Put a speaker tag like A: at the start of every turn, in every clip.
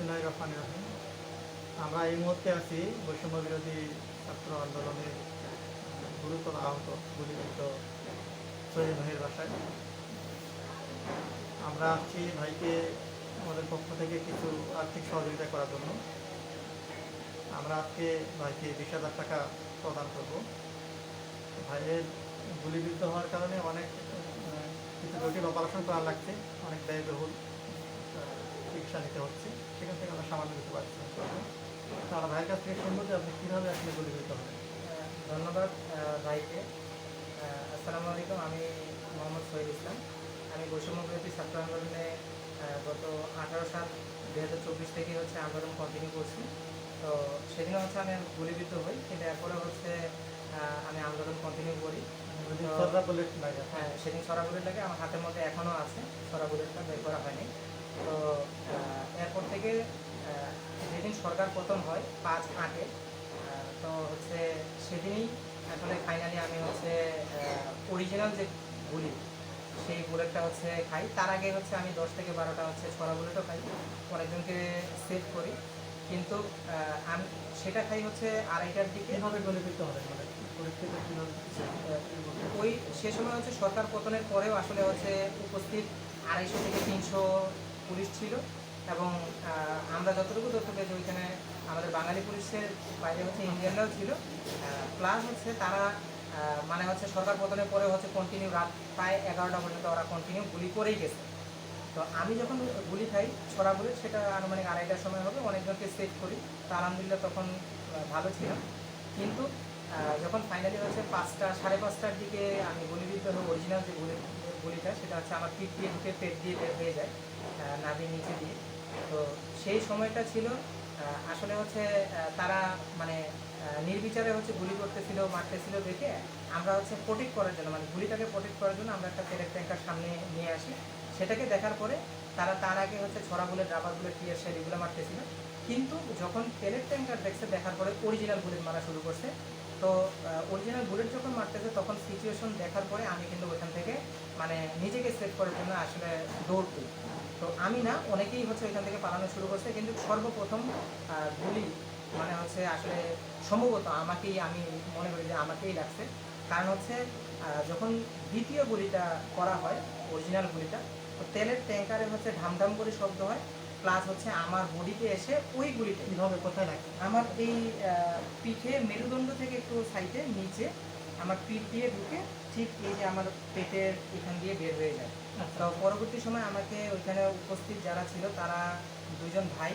A: বিসমুল্লাহ রহমান রহিম আমরা এই মুহূর্তে আছি বৈষম্য বিরোধী ছাত্র আন্দোলনের গুরুতর আহত, গুলিবিদ্ধ সৈয়দ ভাইয়ের বাসায়। আমরা আসছি ভাইকে আমাদের পক্ষ থেকে কিছু আর্থিক সহযোগিতা করার জন্য। আমরা আজকে ভাইকে বিশ হাজার টাকা প্রদান করব। ভাইয়ের গুলিবিদ্ধ হওয়ার কারণে অনেক কিছু জটিল অপারেশন করা লাগছে, অনেক ব্যয়বহুল। চিকিৎসা নিতে হচ্ছে সেখান থেকে আমরা সামান্য কিছু পাচ্ছি তো ভাইয়ের কাছ থেকে শুনব যে আপনি কীভাবে আসলে গুলিবিদ্ধ হবেন
B: আহ, ধন্যবাদ ভাইকে। আসসালামু আলাইকুম আমি মোহাম্মদ শহীদ ইসলাম। আমি বৈষম্য ছাত্র আন্দোলনে গত আঠারো সাল দুই হাজার চব্বিশ থেকে হচ্ছে আন্দোলন কন্টিনিউ করছি। তো সেদিনে হচ্ছে আমি গুলিবিদ্ধ হই কিন্তু এরপরে হচ্ছে আমি আন্দোলন কন্টিনিউ করি।
A: লাগে।
B: হ্যাঁ সেদিন সরা বুলেটটাকে আমার হাতের মধ্যে এখনও আছে সরা বুলেটটা বের করা হয়নি। তো এরপর থেকে যেদিন সরকার পতন হয় পাঁচ আটে তো হচ্ছে সেদিনই আসলে ফাইনালি আমি হচ্ছে অরিজিনাল যে গুলি সেই বুলেটটা হচ্ছে খাই। তার আগে হচ্ছে আমি দশ থেকে বারোটা হচ্ছে ছড়া বুলেটও খাই। অনেকজনকে সেভ করি। কিন্তু আমি সেটা খাই হচ্ছে আড়াইটার দিকে।
A: হবেন মানে পরিস্থিতি কীভাবে
B: ওই সে সময় হচ্ছে সরকার পতনের পরেও আসলে হচ্ছে উপস্থিত আড়াইশো থেকে তিনশো পুলিশ ছিল এবং আমরা যতটুকু তথ্য পেয়েছি ওইখানে আমাদের বাঙালি পুলিশের বাইরে হচ্ছে ইন্ডিয়ানরাও ছিল। প্লাস হচ্ছে তারা মানে হচ্ছে সরকার পতনের পরে হচ্ছে কন্টিনিউ রাত প্রায় এগারোটা পর্যন্ত ওরা কন্টিনিউ গুলি করেই গেছে। তো আমি যখন গুলি খাই, ছড়া বুলেট সেটা আনুমানিক আড়াইটার সময় হবে, অনেকজনকে সেভ করি। তো আলহামদুলিল্লাহ তখন ভালো ছিল কিন্তু যখন ফাইনালি হচ্ছে পাঁচটা, সাড়ে পাঁচটার দিকে আমি গুলিবিদ্ধ হই অরিজিনাল যে গুলি গুলিটা সেটা হচ্ছে আমার পিঠ দিয়ে ঢুকে পেট দিয়ে বের হয়ে যায় নাভির নিচে দিয়ে। তো সেই সময়টা ছিল আসলে হচ্ছে তারা মানে নির্বিচারে হচ্ছে গুলি করতেছিল, মারতেছিল দেখে আমরা হচ্ছে প্রোটেক্ট করার জন্য মানে গুলিটাকে প্রোটেক্ট করার জন্য আমরা একটা তেলের ট্যাঙ্কার সামনে নিয়ে আসি। সেটাকে দেখার পরে তারা তার আগে হচ্ছে ছড়া bullet rubber bullet tear shell এগুলো মারতেছিল। কিন্তু যখন তেলের ট্যাঙ্কার দেখছে, দেখার পরে অরিজিনাল বুলেট মারা শুরু করছে। তো অরিজিনাল বুলেট যখন মারতেছে, তখন সিচুয়েশন দেখার পরে আমি কিন্তু ওইখান থেকে মানে নিজেকে সেভ করার জন্য আসলে দৌড় দিই তো আমি না, অনেকেই হচ্ছে ওইখান থেকে পালানো শুরু করছে, কিন্তু সর্বপ্রথম গুলি মানে হচ্ছে আসলে সম্ভবত আমাকেই, আমি মনে করি যে আমাকেই লাগছে। কারণ হচ্ছে যখন দ্বিতীয় গুলিটা করা হয় অরিজিনাল গুলিটা, তো তেলের ট্যাঙ্কারে হচ্ছে ঢামঢাম করে শব্দ হয় প্লাস হচ্ছে আমার বডিতে এসে ওই গুলিতে
A: কীভাবে কোথায় লাগে
B: আমার এই পিঠে মেরুদণ্ড থেকে একটু সাইডে নিচে আমার পিঠ দিয়ে ঢুকে ঠিক এই যে আমার পেটের এখান দিয়ে বের হয়ে যায়। তো পরবর্তী সময় আমাকে ওইখানে উপস্থিত যারা ছিল তারা দুজন ভাই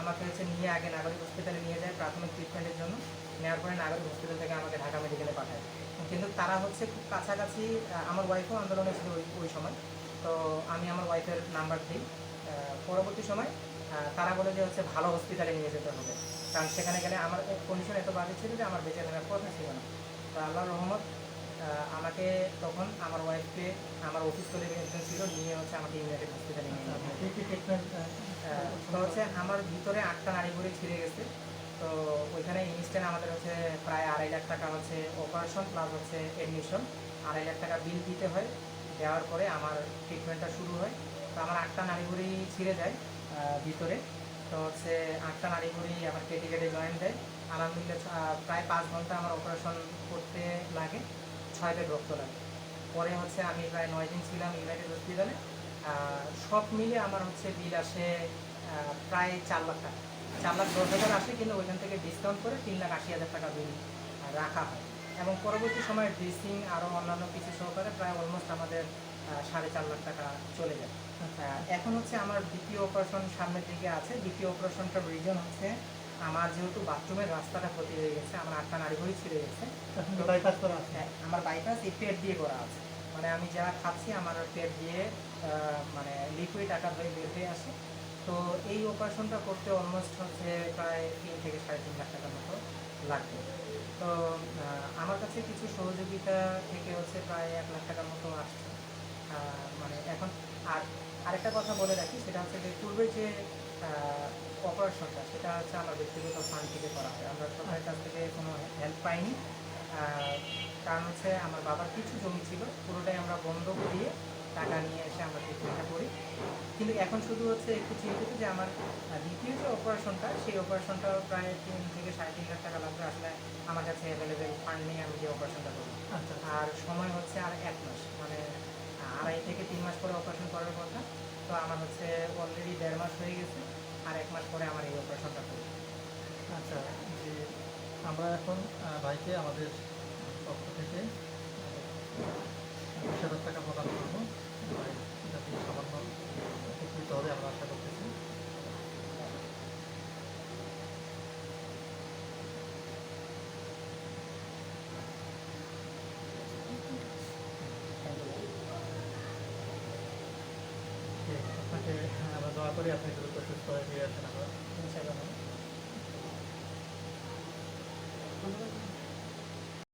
B: আমাকে হচ্ছে নিয়ে আগে নাগরিক হসপিটালে নিয়ে যায় প্রাথমিক ট্রিটমেন্টের জন্য। নেওয়ার পরে নাগরিক হসপিটাল থেকে আমাকে ঢাকা মেডিকেলে পাঠায়। কিন্তু তারা হচ্ছে খুব কাছাকাছি আমার ওয়াইফও আন্দোলনে ছিল ওই ওই সময়। তো আমি আমার ওয়াইফের নাম্বার দিই। পরবর্তী সময় তারা বলে যে হচ্ছে ভালো হসপিটালে নিয়ে যেতে হবে। কারণ সেখানে গেলে আমার কন্ডিশন এত বাজে ছিল যে আমার বেঁচে থাকার কথা ছিল না। তো আল্লাহ রহমত আমাকে তখন আমার ওয়াইফকে আমার অফিস কলিগ একজন ছিল নিয়ে হচ্ছে আমাকে ইউনাইটেড হসপিটালে নিয়ে
A: ট্রিটমেন্ট
B: তো হচ্ছে আমার ভিতরে আটটা নারী বুড়ি ছিঁড়ে গেছে। তো ওইখানে ইনস্ট্যান্ট আমাদের হচ্ছে প্রায় আড়াই লাখ টাকা হচ্ছে অপারেশন প্লাস হচ্ছে এডমিশন আড়াই লাখ টাকা বিল দিতে হয়। দেওয়ার পরে আমার ট্রিটমেন্টটা শুরু হয়। তো আমার আটটা নারী বুড়ি ছিঁড়ে যায় ভিতরে। তো হচ্ছে আটটা নারী বুড়ি আমার কেটে কেটে জয়েন দেয়। আলহামদুলিল্লাহ প্রায় পাঁচ ঘণ্টা আমার অপারেশন করতে লাগে ছয় ব্যাগ রক্ত লাগে। পরে হচ্ছে আমি প্রায় নয় দিন ছিলাম ইউনাইটেড হসপিটালে। সব মিলে আমার হচ্ছে বিল আসে প্রায় চার লাখ টাকা। চার লাখ দশ হাজার আসে, কিন্তু ওইখান থেকে ডিসকাউন্ট করে তিন লাখ আশি হাজার টাকা বিল রাখা হয়। এবং পরবর্তী সময়ে ড্রেসিং আরও অন্যান্য কিছু সহকারে প্রায় অলমোস্ট আমাদের সাড়ে চার লাখ টাকা চলে যায়। আহ, এখন হচ্ছে আমার দ্বিতীয় অপারেশন সামনের দিকে আছে। দ্বিতীয় অপারেশনটার রিজন হচ্ছে আমার যেহেতু বাথরুমের রাস্তাটা ক্ষতি হয়ে গেছে আমার আটটা নারী ভরি ছিঁড়ে গেছে।
A: বাইপাস করা আছে।
B: হ্যাঁ আমার বাইপাস এই পেট দিয়ে করা আছে। মানে আমি যা খাচ্ছি আমার পেট দিয়ে মানে লিকুইড আকার হয়ে বের হয়ে আসে। তো এই অপারেশনটা করতে অলমোস্ট হচ্ছে প্রায় তিন থেকে সাড়ে তিন লাখ টাকার মতো লাগবে। তো আমার কাছে কিছু সহযোগিতা থেকে হচ্ছে প্রায় এক লাখ টাকার মতো আসছে। মানে এখন আর আরেকটা কথা বলে রাখি সেটা হচ্ছে যে পূর্বে যে অপারেশনটা সেটা হচ্ছে আমার ব্যক্তিগত ফান্ড থেকে করা হয়। আমরা সরকারের কাছ থেকে কোনো হেল্প পাইনি। কারণ হচ্ছে আমার বাবার কিছু জমি ছিল পুরোটাই আমরা বন্ধ দিয়ে টাকা নিয়ে এসে আমরা ট্রিটমেন্টটা করি। কিন্তু এখন শুধু হচ্ছে একটু চিন্তিত যে আমার দ্বিতীয় যে অপারেশনটা সেই অপারেশনটা প্রায় তিন থেকে সাড়ে তিন লাখ টাকা লাগবে। আসলে আমার কাছে অ্যাভেলেবেল ফান্ড নিয়ে আমি যে অপারেশনটা করব।
A: আচ্ছা।
B: আর সময় হচ্ছে আর এক মাস। আড়াই থেকে তিন মাস পরে অপারেশন করার কথা। তো আমার হচ্ছে অলরেডি দেড় মাস হয়ে গেছে, আর এক মাস পরে আমার এই অপারেশনটা করবে।
A: আচ্ছা যে আমরা এখন ভাইকে আমাদের পক্ষ থেকে বিশ হাজার টাকা প্রদান করব। যাতে সামান্য উপকৃত হবে, আমরা আশা করতেছি ঠিক আছে, আপনাকে হ্যাঁ, আমরা দোয়া করি আপনি দ্রুত সুস্থ হয়ে ফিরে আসেন
B: ইনশাআল্লাহ